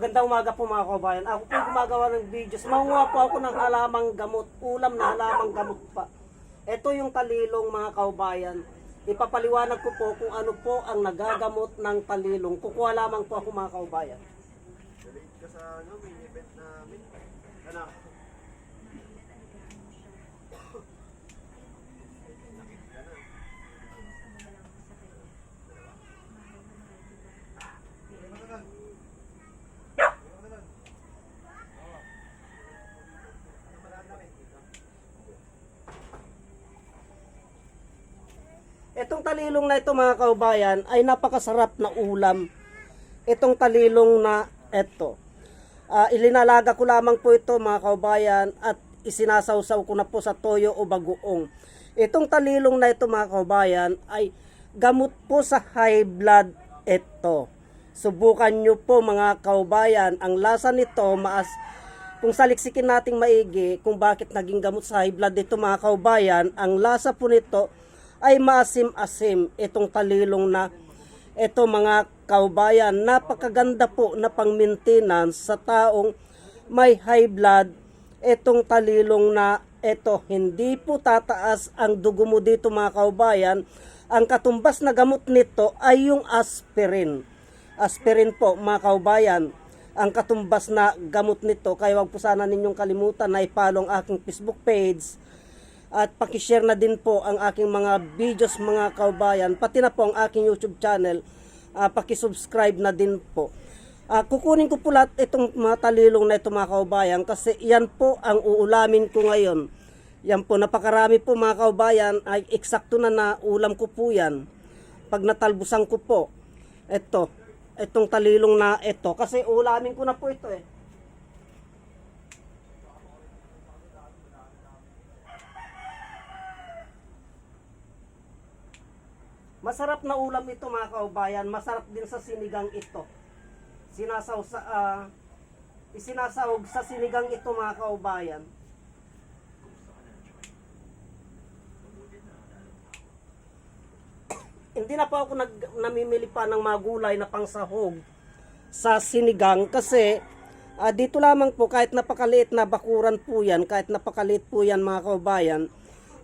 Magandang umaga po mga kabayan. Ako po gumagawa ng videos. Manguha po ako ng halamang gamot. Ulam na halamang gamot pa. Ito yung talilong mga kaubayan. Ipapaliwanag ko po kung ano po ang nagagamot ng talilong. Kukuha lamang po ako mga kaubayan. Dalit ka sa ano, may event namin. Ano? Itong talilong na ito mga kaubayan ay napakasarap na ulam. Itong talilong na ito. Ah, ilinalaga ko lamang po ito mga kaubayan at isinasawsaw ko na po sa toyo o bagoong. Itong talilong na ito mga kaubayan ay gamot po sa high blood ito. Subukan nyo po mga kaubayan. Ang lasa nito maas kung saliksikin nating maigi kung bakit naging gamot sa high blood dito mga kaubayan, ang lasa po nito ay maasim-asim itong talilong na ito mga kaubayan. Napakaganda po na pang maintenance sa taong may high blood itong talilong na ito. Hindi po tataas ang dugo mo dito mga kaubayan. Ang katumbas na gamot nito ay yung aspirin. Aspirin po mga kaubayan ang katumbas na gamot nito. Kaya wag po sana ninyong kalimutan na ipalong aking Facebook page at pakishare na din po ang aking mga videos mga kaubayan, pati na po ang aking YouTube channel, uh, pakisubscribe na din po. Ah, kukunin ko po lahat itong mga talilong na ito mga kaubayan kasi yan po ang uulamin ko ngayon. Yan po, napakarami po mga kaubayan, ay eksakto na na ulam ko po yan. Pag natalbusan ko po, ito, itong talilong na ito, kasi ulamin ko na po ito eh. Masarap na ulam ito mga kaubayan. Masarap din sa sinigang ito. Sinasaw sa ah, isinasahog sa sinigang ito mga kaubayan. Hindi na po ako nag, namimili pa ng mga gulay na pangsahog sa sinigang kasi ah, dito lamang po kahit napakaliit na bakuran po yan, kahit napakaliit po yan mga kaubayan,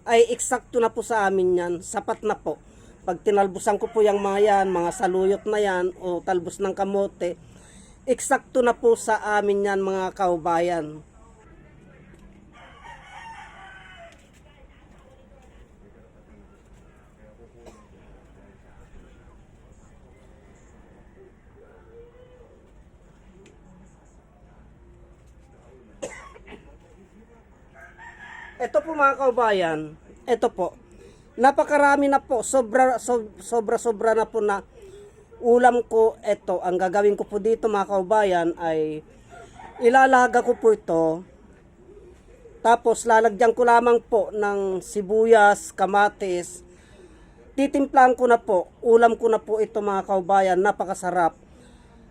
ay eksakto na po sa amin yan, sapat na po. Pag tinalbusan ko po yung mga yan, mga saluyot na yan o talbos ng kamote, eksakto na po sa amin yan mga kaubayan. Ito po mga kaubayan, ito po. Napakarami na po, sobra so- sobra sobra na po na ulam ko ito. Ang gagawin ko po dito mga kaubayan ay ilalaga ko po ito. Tapos lalagyan ko lamang po ng sibuyas, kamatis. Titimplahan ko na po. Ulam ko na po ito mga kaubayan. Napakasarap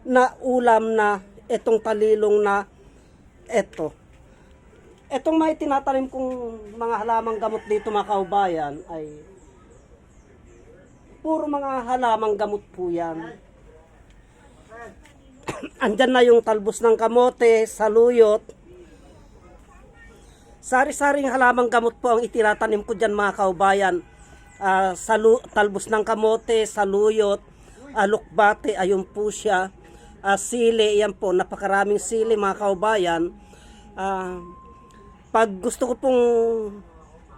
na ulam na itong talilong na ito. Etong may tinatanim kong mga halamang gamot dito mga kaubayan ay puro mga halamang gamot po yan. Andyan na yung talbos ng kamote, saluyot. Sari-saring halamang gamot po ang itinatanim ko dyan mga kaubayan. Ah, salu, talbos ng kamote, saluyot, alukbate, ayun po siya. Ah, sili, yan po, napakaraming sili mga kaubayan. Ah, pag gusto ko pong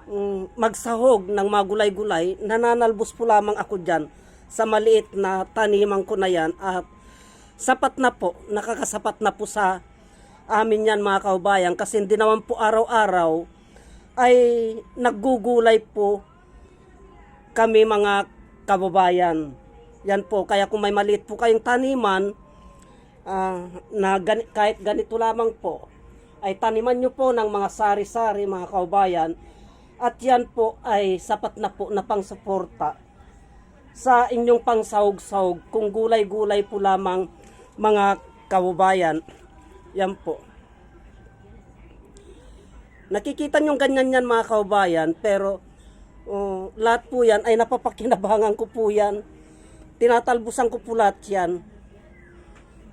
mm, magsahog ng mga gulay-gulay, nananalbos po lamang ako dyan sa maliit na taniman ko na yan at sapat na po, nakakasapat na po sa amin yan mga kaubayan kasi hindi naman po araw-araw ay naggugulay po kami mga kababayan. Yan po, kaya kung may maliit po kayong taniman, ah, na gani- kahit ganito lamang po, ay taniman nyo po ng mga sari-sari mga kaubayan at yan po ay sapat na po na pangsuporta sa inyong pangsahog-sahog kung gulay-gulay po lamang mga kaubayan. Yan po. Nakikita nyo ganyan yan mga kaubayan pero oh, lahat po yan ay napapakinabangan ko po yan. Tinatalbusan ko po lahat yan.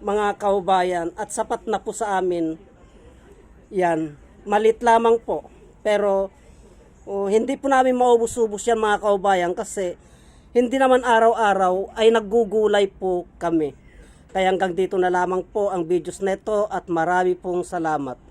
mga kaubayan at sapat na po sa amin yan. Malit lamang po. Pero oh, hindi po namin maubos-ubos yan mga kaubayan kasi hindi naman araw-araw ay naggugulay po kami. Kaya hanggang dito na lamang po ang videos neto at marami pong salamat